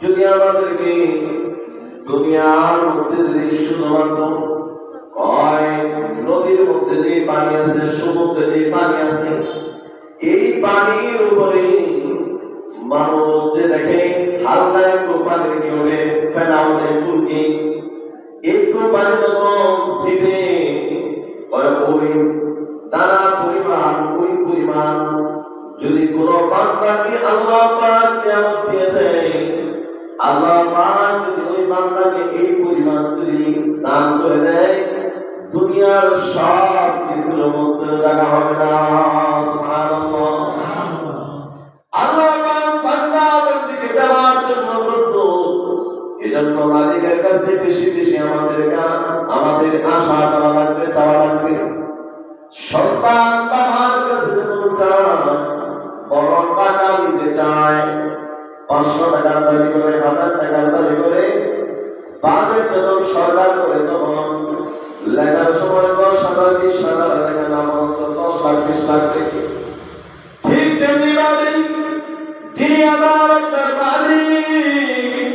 যদি আমাদেরকে দুনিয়ার মধ্যে যদি শুধুমাত্র নদীর মধ্যে যে পানি আছে, সমুদ্রে যে পানি আছে, এই পানির উপরে মানুষ যে দেখে, হালকা একটু পানির হবে ফেলা হলে ফুলকি একটু পানি যখন ছিটে ওই দানা পরিমাণ, ওই পরিমাণ যদি কোন বান্দাকে আল্লাহ পাক আল্লাহ পাক যদি ওই বান্দাকে এই পরিমাণ যদি দান করে দেয়, দুনিয়ার সব কিছুর মধ্যে হবে না। জন্য এজন্য মালিকের কাছে বেশি বেশি আমাদের আমাদের আশা পাঁচশো টাকার দাবি করে, হাজার টাকার দাবি করে, বাজেট যখন সরকার করে তখন লেখার সময় দশ হাজার, বিশ হাজার লেখা নাম হচ্ছে দশ লাখ, বিশ লাখ থেকে ঠিক তেমনি মালিক যিনি আমার আপনার মালিক,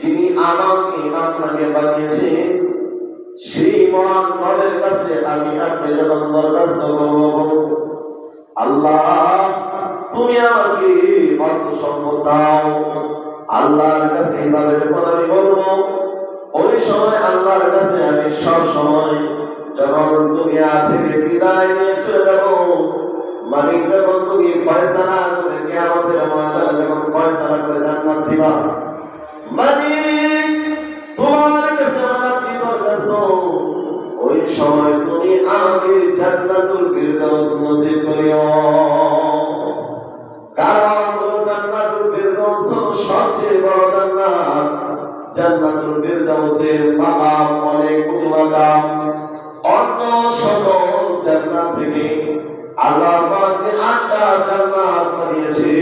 যিনি আমাকে আপনাকে বানিয়েছেন সেই মহান রবের কাছে আমি আপনি যখন দরখাস্ত করব, আল্লাহ, তুমি আমাকে অর্থ সম্পদ দাও। এইভাবে যখন আমি বলব, ওই সময় আল্লাহর কাছে আমি সব সময় যখন দুনিয়া থেকে বিদায় নিয়ে চলে যাব, মালিক যখন তুমি ফয়সালা করে কিয়ামতের ময়দানে যখন ফয়সালা করে জান্নাত দিবা, মালিক তোমার কাছে আমার কি দরখাস্ত ওই সময় তুমি আমাকে জান্নাতুল ফিরদাউস নসিব করিও। সবচেয়ে বড় জান্নাত, জান্নাতুল ফিরদাউসের মাকাম অনেক উঁচু অন্য সকল জান্নাত থেকে আল্লাহ পাক যে আটটা জান্নাত বানিয়েছে,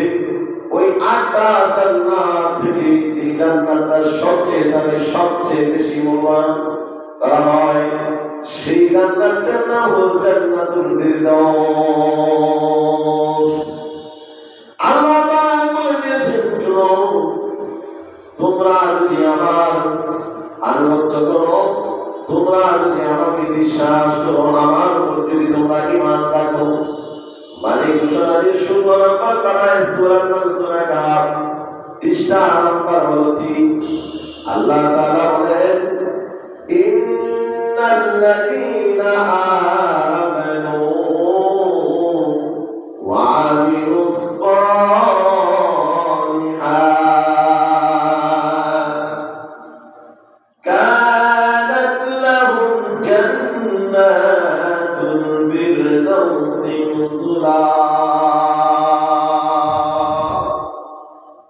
ওই আটটা জান্নাত থেকে যে জান্নাতটা সবচেয়ে দামি সবচেয়ে বেশি মূল্যায়ন করা হয়। সেই জান্নাতটার নাম হল জান্নাতুল ফিরদাউস। তোমরা যদি আমার আনুগত্য করো, তোমরা যদি আমাকে বিশ্বাস করো, আমার উপর যদি তোমরা ইমান রাখো। মানে ঘোষণা যে ষোলো নম্বর পাড়ায় সুরার নাম সুরা কাপ পৃষ্ঠা নম্বর হলো আল্লাহ তালা বলেন الفردوس نزلا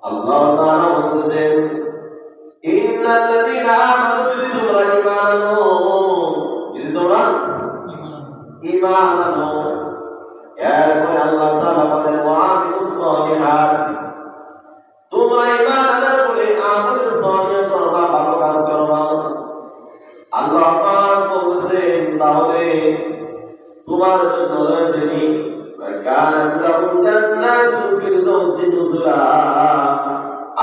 আল্লাহ তাআলা বলতেছেন ইন্নাল্লাযীনা আমানু যদি তোমরা ঈমান আনো যদি তোমরা ঈমান আনো এরপরে আল্লাহ তাআলা বলেন ওয়া আমিলুস সালিহাত তোমার নরজনী কান লাহুম জান্নাতুল ফিরদাউসি নুজুলা।